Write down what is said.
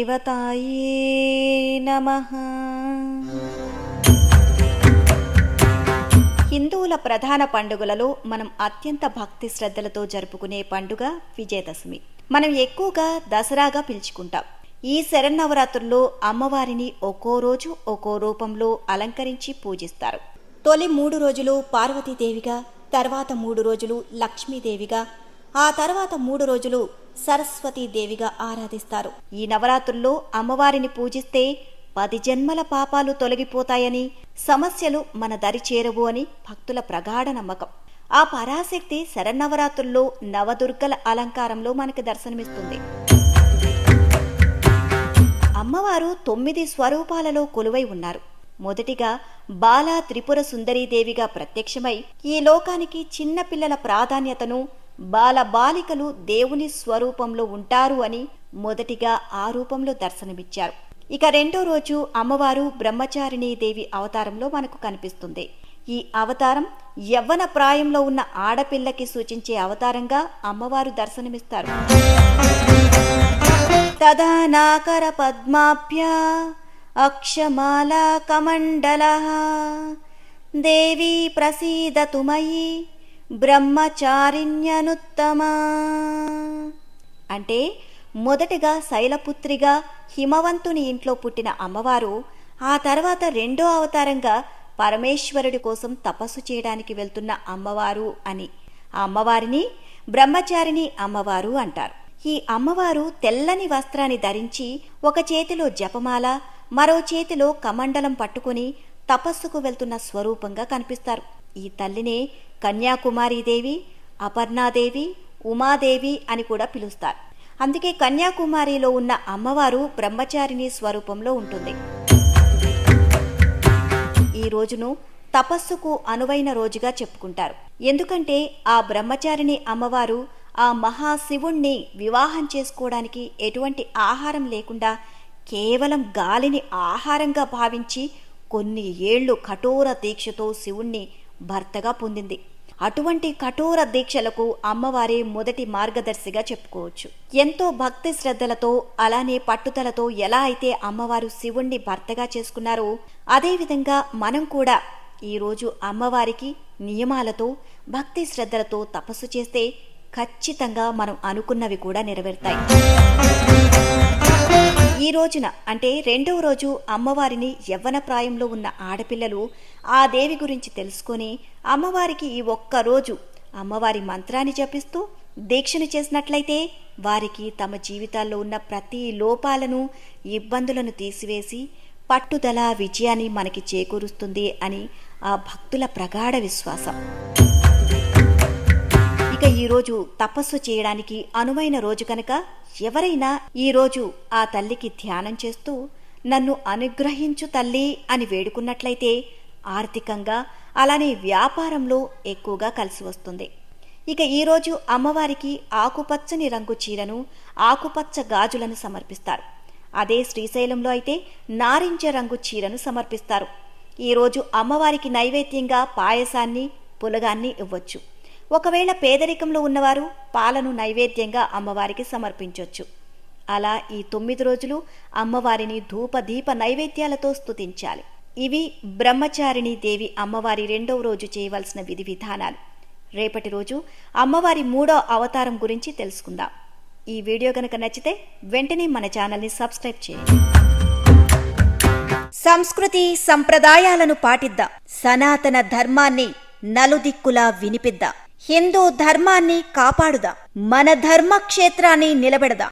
దేవతాయే హిందువుల ప్రధాన పండుగలలో మనం అత్యంత భక్తి శ్రద్ధలతో జరుపుకునే పండుగ విజయదశమి. మనం ఎక్కువగా దసరాగా పిలుచుకుంటాం. ఈ శరన్నవరాత్రుల్లో అమ్మవారిని ఒక్కో రోజు ఒక్కో రూపంలో అలంకరించి పూజిస్తారు. తొలి మూడు రోజులు పార్వతీదేవిగా తర్వాత మూడు రోజులు లక్ష్మీదేవిగా ఆ తర్వాత మూడు రోజులు సరస్వతీదేవిగా ఆరాధిస్తారు. ఈ నవరాత్రుల్లో అమ్మవారిని పూజిస్తే పది జన్మల పాపాలు తొలగిపోతాయని సమస్యలు మన దరి చేరవు అని భక్తుల ప్రగాఢ నమ్మకం. ఆ పరాశక్తి శరన్నవరాత్రుల్లో నవదుర్గల అలంకారంలో మనకి దర్శనమిస్తుంది. అమ్మవారు తొమ్మిది స్వరూపాలలో కొలువై ఉన్నారు. మొదటిగా బాలా త్రిపుర సుందరీదేవిగా ప్రత్యక్షమై ఈ లోకానికి చిన్నపిల్లల ప్రాధాన్యతను బాల బాలికలు దేవుని స్వరూపంలో ఉంటారు అని మొదటిగా ఆ రూపంలో దర్శనమిచ్చారు. ఇక రెండో రోజు అమ్మవారు బ్రహ్మచారిణీ దేవి అవతారంలో మనకు కనిపిస్తుంది. ఈ అవతారం యవ్వన ప్రాయంలో ఉన్న ఆడపిల్లకి సూచించే అవతారంగా అమ్మవారు దర్శనమిస్తారు. తదానాకర పద్మాభ్య అక్షమాలా కమండల దేవీ ప్రసీదతుమయీ బ్రహ్మచారిణ్యనుత్తమా. అంటే మొదటగా శైలపుత్రిగా హిమవంతుని ఇంట్లో పుట్టిన అమ్మవారు ఆ తర్వాత రెండో అవతారంగా పరమేశ్వరుడి కోసం తపస్సు చేయడానికి వెళ్తున్న అమ్మవారు అని. ఆ అమ్మవారిని బ్రహ్మచారిణి అమ్మవారు అంటారు. ఈ అమ్మవారు తెల్లని వస్త్రాన్ని ధరించి ఒక చేతిలో జపమాల మరో చేతిలో కమండలం పట్టుకుని తపస్సుకు వెళ్తున్న స్వరూపంగా కనిపిస్తారు. ఈ తల్లినే కన్యాకుమారీదేవి అపర్ణాదేవి ఉమాదేవి అని కూడా పిలుస్తారు. అందుకే కన్యాకుమారిలో ఉన్న అమ్మవారు బ్రహ్మచారిణి స్వరూపంలో ఉంటుంది. ఈ రోజును తపస్సుకు అనువైన రోజుగా చెప్పుకుంటారు. ఎందుకంటే ఆ బ్రహ్మచారిణి అమ్మవారు ఆ మహాశివుణ్ణి వివాహం చేసుకోవడానికి ఎటువంటి ఆహారం లేకుండా కేవలం గాలిని ఆహారంగా భావించి కొన్ని ఏళ్ళు కఠోర దీక్షతో శివుణ్ణి భర్తగా పొందింది. అటువంటి కఠోర దీక్షలకు అమ్మవారే మొదటి మార్గదర్శిగా చెప్పుకోవచ్చు. ఎంతో భక్తి శ్రద్ధలతో అలానే పట్టుదలతో ఎలా అయితే అమ్మవారు శివుణ్ణి భర్తగా చేసుకున్నారో అదేవిధంగా మనం కూడా ఈరోజు అమ్మవారికి నియమాలతో భక్తి శ్రద్ధలతో తపస్సు చేస్తే ఖచ్చితంగా మనం అనుకున్నవి కూడా నెరవేరుతాయి. ఈ రోజున అంటే రెండవ రోజు అమ్మవారిని యవ్వన ప్రాయంలో ఉన్న ఆడపిల్లలు ఆ దేవి గురించి తెలుసుకొని అమ్మవారికి ఈ ఒక్క రోజు అమ్మవారి మంత్రాన్ని జపిస్తూ దీక్షను చేసినట్లయితే వారికి తమ జీవితాల్లో ఉన్న ప్రతి లోపాలను ఇబ్బందులను తీసివేసి పట్టుదల విజయాన్ని మనకి చేకూరుస్తుంది అని ఆ భక్తుల ప్రగాఢ విశ్వాసం. ఇక ఈరోజు తపస్సు చేయడానికి అనువైన రోజు కనుక ఎవరైనా ఈరోజు ఆ తల్లికి ధ్యానం చేస్తూ నన్ను అనుగ్రహించు తల్లి అని వేడుకున్నట్లయితే ఆర్థికంగా అలానే వ్యాపారంలో ఎక్కువగా కలిసి వస్తుంది. ఇక ఈరోజు అమ్మవారికి ఆకుపచ్చని రంగు చీరను ఆకుపచ్చ గాజులను సమర్పిస్తారు. అదే శ్రీశైలంలో అయితే నారింజ రంగు చీరను సమర్పిస్తారు. ఈరోజు అమ్మవారికి నైవేద్యంగా పాయసాన్ని పులగాన్ని ఇవ్వచ్చు. ఒకవేళ పేదరికంలో ఉన్నవారు పాలను నైవేద్యంగా అమ్మవారికి సమర్పించవచ్చు అలా ఈ తొమ్మిది రోజులు అమ్మవారిని ధూప దీప నైవేద్యాలతో స్తుతించాలి. ఇవి బ్రహ్మచారిణి దేవి అమ్మవారి రెండవ రోజు చేయవలసిన విధి విధానాలు. రేపటి రోజు అమ్మవారి మూడో అవతారం గురించి తెలుసుకుందాం. ఈ వీడియో గనక నచ్చితే వెంటనే మన ఛానల్ని సబ్స్క్రైబ్ చేయండి. సంస్కృతి సంప్రదాయాలను పాటిద్దాం. సనాతన ధర్మాన్ని నలుదిక్కులా వినిపిద్దాం. హిందూ ధర్మాన్ని కాపాడుదాం? మన ధర్మక్షేత్రాన్ని నిలబెడదాం?